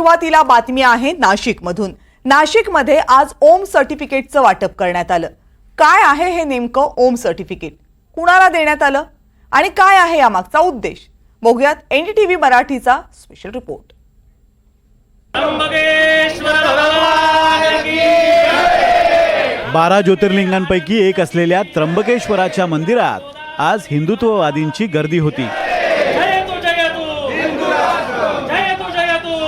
सुरुवातीला बातमी आहे नाशिकमधून. नाशिकमध्ये आज ओम सर्टिफिकेटचं वाटप करण्यात आलं. काय आहे हे नेमकं ओम सर्टिफिकेट? कुणाला देण्यात आलं? आणि काय आहे यामागचा उद्देश? बघूयात एनडीटीव्ही मराठीचा स्पेशल रिपोर्ट बारा ज्योतिर्लिंगांपैकी एक असलेल्या त्र्यंबकेश्वराच्या मंदिरात आज हिंदुत्ववादींची गर्दी होती जय तू जय तू जय तू जय तू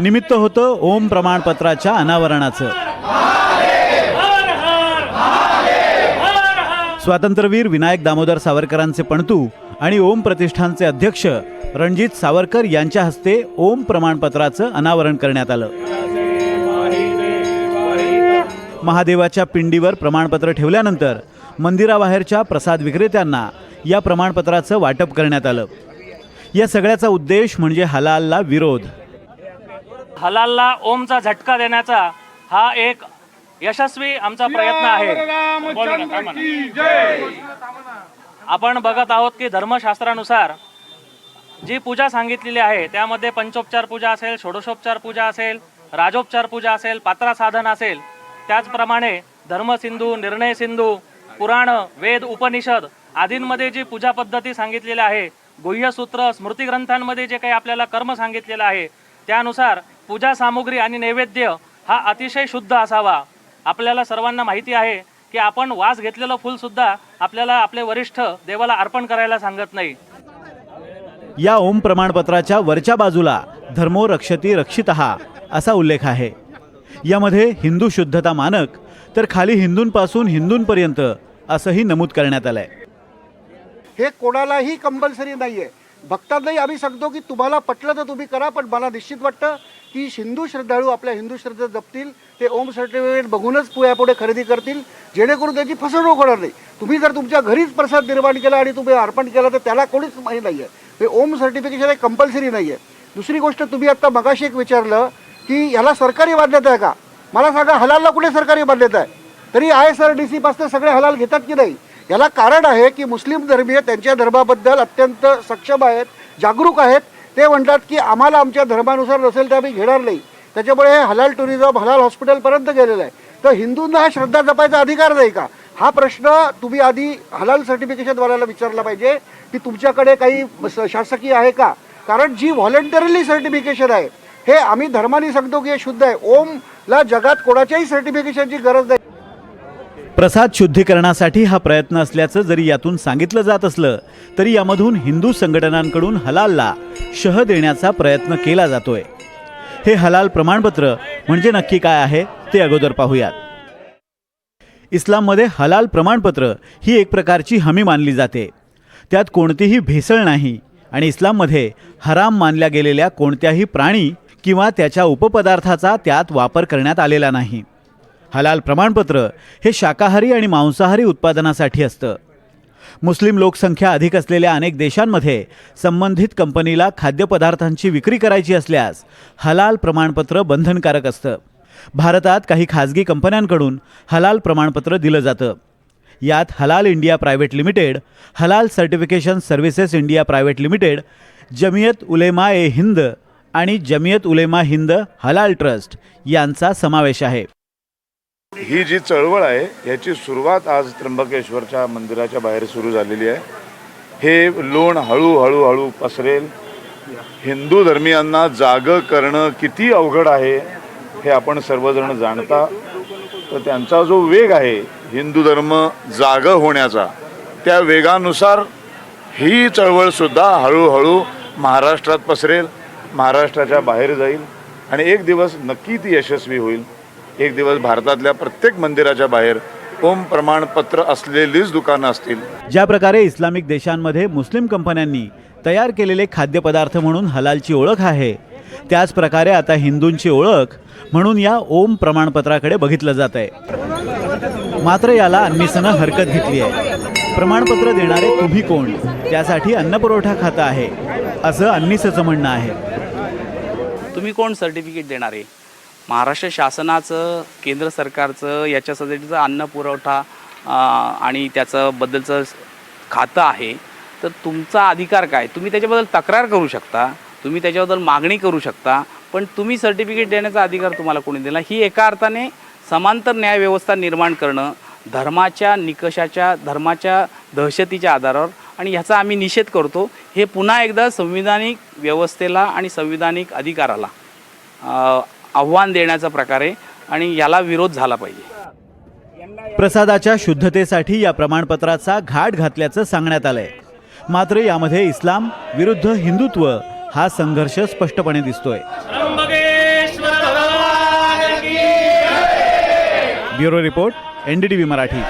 निमित्त होतं ओम प्रमाणपत्राच्या अनावरणाचं. स्वातंत्र्यवीर विनायक दामोदर सावरकरांचे पणतू आणि ओम प्रतिष्ठानचे अध्यक्ष रणजित सावरकर यांच्या हस्ते ओम प्रमाणपत्राचं अनावरण करण्यात आलं. महादेवाच्या पिंडीवर प्रमाणपत्र ठेवल्यानंतर मंदिराबाहेरच्या प्रसाद विक्रेत्यांना या प्रमाणपत्राचं वाटप करण्यात आलं. या सगळ्याचा उद्देश म्हणजे हलालला विरोध. हलालला ओमचा झटका देण्याचा हा एक यशस्वी आमचा प्रयत्न आहे. आपण बघत आहोत की धर्मशास्त्रानुसार जी पूजा सांगितलेली आहे त्यामध्ये पंचोपचार पूजा असेल षोडशोपचार पूजा असेल राजोपचार पूजा असेल पात्रा साधन असेल त्याचप्रमाणे धर्मसिंधू निर्णय सिंधू पुराण वेद उपनिषद आदींमध्ये जी पूजा पद्धती सांगितलेली आहे गुह्यसूत्र स्मृतिग्रंथांमध्ये जे काही आपल्याला कर्म सांगितलेलं आहे त्यानुसार पूजा सामुग्री आणि नैवेद्य हा अतिशय शुद्ध असावा. आपल्याला सर्वांना माहिती आहे की आपण वास घेतलेलं फुल सुद्धा आपल्याला आपले वरिष्ठ देवाला अर्पण करायला सांगत नाही. या ओम प्रमाणपत्राच्या वरच्या बाजूला धर्मो रक्षती रक्षित असा उल्लेख आहे. यामध्ये हिंदू शुद्धता मानक तर खाली हिंदूंपासून हिंदूंपर्यंत असंही नमूद करण्यात आलंय. हे कोणालाही कंपल्सरी नाही आहे भक्तांनाही आम्ही सांगतो की तुम्हाला पटलं तर तुम्ही करा पण मला निश्चित वाटतं की हिंदू श्रद्धाळू आपल्या हिंदू श्रद्धा जपतील ते ओम सर्टिफिकेट बघूनच पुढे खरेदी करतील जेणेकरून त्याची फसवणूक होणार नाही. तुम्ही जर तुमच्या घरीच प्रसाद निर्माण केला आणि तुम्ही अर्पण केला तर त्याला कोणीच माहीत नाही आहे ते ओम सर्टिफिकेशन हे कंपल्सरी नाही आहे दुसरी गोष्ट तुम्ही आत्ता मगाशी एक विचारलं की ह्याला सरकारी मान्यता आहे का? मला सांगा हलालला कुठे सरकारी मान्यता आहे? तरी I S R D C पासून सगळे हलाल घेतात की नाही? याला कारण आहे की मुस्लिम धर्मीय त्यांच्या धर्माबद्दल अत्यंत सक्षम आहेत जागरूक आहेत. ते म्हणतात की आम्हाला आमच्या धर्मानुसार नसेल तर आम्ही घेणार नाही. त्याच्यामुळे हे हलाल टुरिझम हलाल हॉस्पिटलपर्यंत गेलेलं आहे. तर हिंदूंना हा श्रद्धा जपायचा अधिकार नाही का? हा प्रश्न तुम्ही आधी हलाल सर्टिफिकेशनवाल्याला विचारला पाहिजे की तुमच्याकडे काही स- शासकीय आहे का? कारण जी व्हॉलेंटरीली सर्टिफिकेशन आहे हे आम्ही धर्माने सांगतो की हे शुद्ध आहे. ओमला जगात कोणाच्याही सर्टिफिकेशनची गरज नाही. प्रसाद शुद्धीकरणासाठी हा प्रयत्न असल्याचं जरी यातून सांगितलं जात असलं तरी यामधून हिंदू संघटनांकडून हलालला शह देण्याचा प्रयत्न केला जातोय. हे हलाल प्रमाणपत्र म्हणजे नक्की काय आहे ते अगोदर पाहूयात. इस्लाममध्ये हलाल प्रमाणपत्र ही एक प्रकारची हमी मानली जाते. त्यात कोणतीही भेसळ नाही आणि इस्लाममध्ये हराम मानल्या गेलेल्या कोणत्याही प्राणी किंवा त्याच्या उपपदार्थाचा त्यात वापर करण्यात आलेला नाही. हलाल प्रमाणपत्र हे शाकाहारी आणि मांसाहारी उत्पादनासाठी असतं. मुस्लिम लोकसंख्या अधिक असलेल्या अनेक देशांमध्ये संबंधित कंपनीला खाद्यपदार्थांची विक्री करायची असल्यास हलाल प्रमाणपत्र बंधनकारक असतं. भारतात काही खाजगी कंपन्यांकडून हलाल प्रमाणपत्र दिलं जातं. यात Halal India private limited Halal certification services India private limited Jamiat Ulema e Hind आणि जमियत उलेमा हिंद हलाल ट्रस्ट यांचा समावेश आहे. ही जी चळवळ आहे याची सुरुवात आज त्र्यंबकेश्वरच्या मंदिराच्या बाहेर सुरू झालेली आहे. हे लोण हळूहळू हळू पसरेल. हिंदू धर्मियांना जागं करणं किती अवघड आहे हे आपण सर्वजण जाणता. तर त्यांचा जो वेग आहे हिंदू धर्म जागं होण्याचा त्या वेगानुसार ही चळवळसुद्धा हळूहळू महाराष्ट्रात पसरेल महाराष्ट्राच्या बाहेर जाईल आणि एक दिवस नक्की ती यशस्वी होईल. एक दिवस भारतातल्या प्रत्येक मंदिराच्या बाहेर ओम प्रमाणपत्र असलेलीच दुकानं असतील. ज्या प्रकारे इस्लामिक देशांमध्ये मुस्लिम कंपन्यांनी तयार केलेले खाद्यपदार्थ म्हणून हलालची ओळख आहे त्याच प्रकारे आता हिंदूंची ओळख म्हणून या ओम प्रमाणपत्राकडे बघितलं जात आहे मात्र याला अन्निसनं हरकत घेतली आहे. प्रमाणपत्र देणारे तुम्ही कोण? त्यासाठी अन्नपुरवठा खातं आहे असं अन्निसचं म्हणणं आहे. तुम्ही कोण सर्टिफिकेट देणार? आहे महाराष्ट्र शासनाचं केंद्र सरकारचं याच्यासाठीचं अन्न पुरवठा आणि त्याचं बद्दलचं खातं आहे. तर तुमचा अधिकार काय? तुम्ही त्याच्याबद्दल तक्रार करू शकता तुम्ही त्याच्याबद्दल मागणी करू शकता पण तुम्ही सर्टिफिकेट देण्याचा अधिकार तुम्हाला कोणी दिला ही एका अर्थाने समांतर न्यायव्यवस्था निर्माण करणं धर्माच्या निकषाच्या धर्माच्या दहशतीच्या आधारावर आणि ह्याचा आम्ही निषेध करतो हे पुन्हा एकदा संविधानिक व्यवस्थेला आणि संविधानिक अधिकाराला आव्हान देण्याचा प्रकारे आणि याला विरोध झाला पाहिजे. प्रसादाच्या शुद्धतेसाठी या प्रमाणपत्राचा घाट घातल्याचं सांगण्यात आलंय. मात्र यामध्ये इस्लाम विरुद्ध हिंदुत्व हा संघर्ष स्पष्टपणे दिसतोय. Bureau report NDTV Marathi.